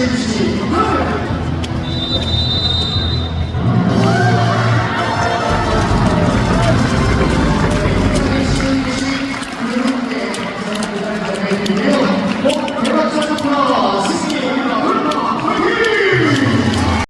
seviştiği. Ne